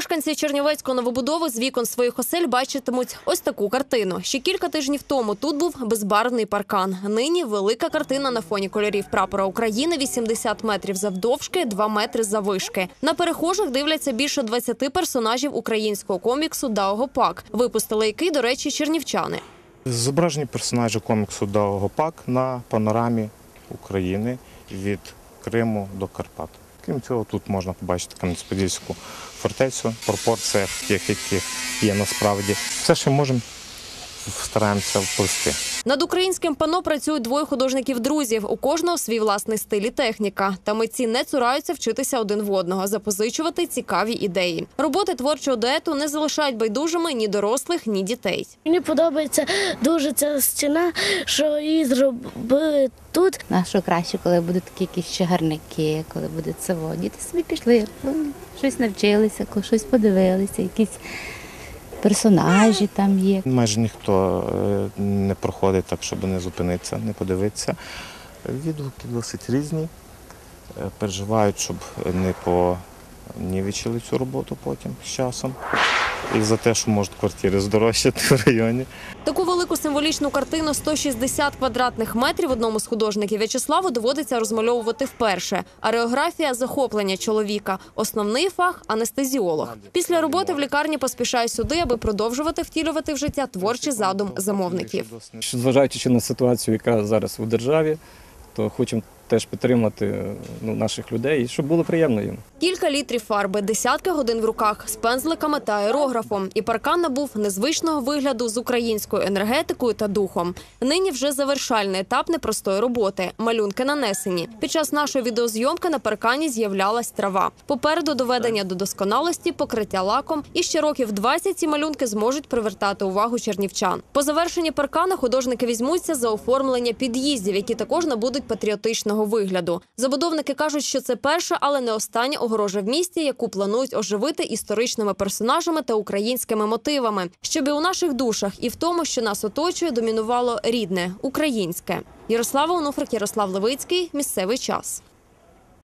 Мешканці Чернівецької новобудови з вікон своїх осель бачитимуть ось таку картину. Ще кілька тижнів тому тут був безбарвний паркан. Нині велика картина на фоні кольорів прапора України 80 метрів завдовжки, 2 метри заввишки. На перехожих дивляться більше 20 персонажів українського коміксу Даогопак. Випустили який, до речі, чернівчани. Зображені персонажі коміксу Даугопак на панорамі України від Криму до Карпат. Крім цього, тут можна побачити Кам'янець-Подільську фортецю пропорціях тих, які є насправді. Все, що можемо, стараємося вплести. Над українським пано працюють двоє художників-друзів. У кожного свій власний стиль і техніка. Та митці не цураються вчитися один в одного, запозичувати цікаві ідеї. Роботи творчого дуету не залишають байдужими ні дорослих, ні дітей. Мені подобається дуже ця стіна, що її зробили тут. А що краще, коли будуть такі якісь чагарники, коли буде це. Діти собі пішли, ну, щось навчилися, щось подивилися, якісь персонажі там є. Майже ніхто е, не проходить так, щоб не зупинитися, не подивитися. Відгуки досить різні. Е, Переживають, щоб не понівечили цю роботу потім з часом. І за те, що можуть квартири здорожчати в районі. Таку велику символічну картину 160 квадратних метрів одному з художників В'ячеславу доводиться розмальовувати вперше. Ареографія захоплення чоловіка. Основний фах анестезіолог. Після роботи в лікарні поспішає сюди, аби продовжувати втілювати в життя творчий задум замовників. Зважаючи на ситуацію, яка зараз у державі, то хочемо теж підтримати ну, наших людей, щоб було приємно їм. Кілька літрів фарби, десятки годин в руках з пензликами та аерографом. І паркан набув незвичного вигляду з українською енергетикою та духом. Нині вже завершальний етап непростої роботи. Малюнки нанесені. Під час нашої відеозйомки на паркані з'являлась трава. Попереду доведення до досконалості, покриття лаком. І ще років 20 ці малюнки зможуть привертати увагу чернівчан. По завершенні паркана художники візьмуться за оформлення під'їздів, які також набудуть патріотичного вигляду. Забудовники кажуть, що це перша, але не остання огорожа в місті, яку планують оживити історичними персонажами та українськими мотивами, щоб і у наших душах, і в тому, що нас оточує, домінувало рідне українське. Ярослава Онуфрик, Ярослав Левицький. Місцевий час.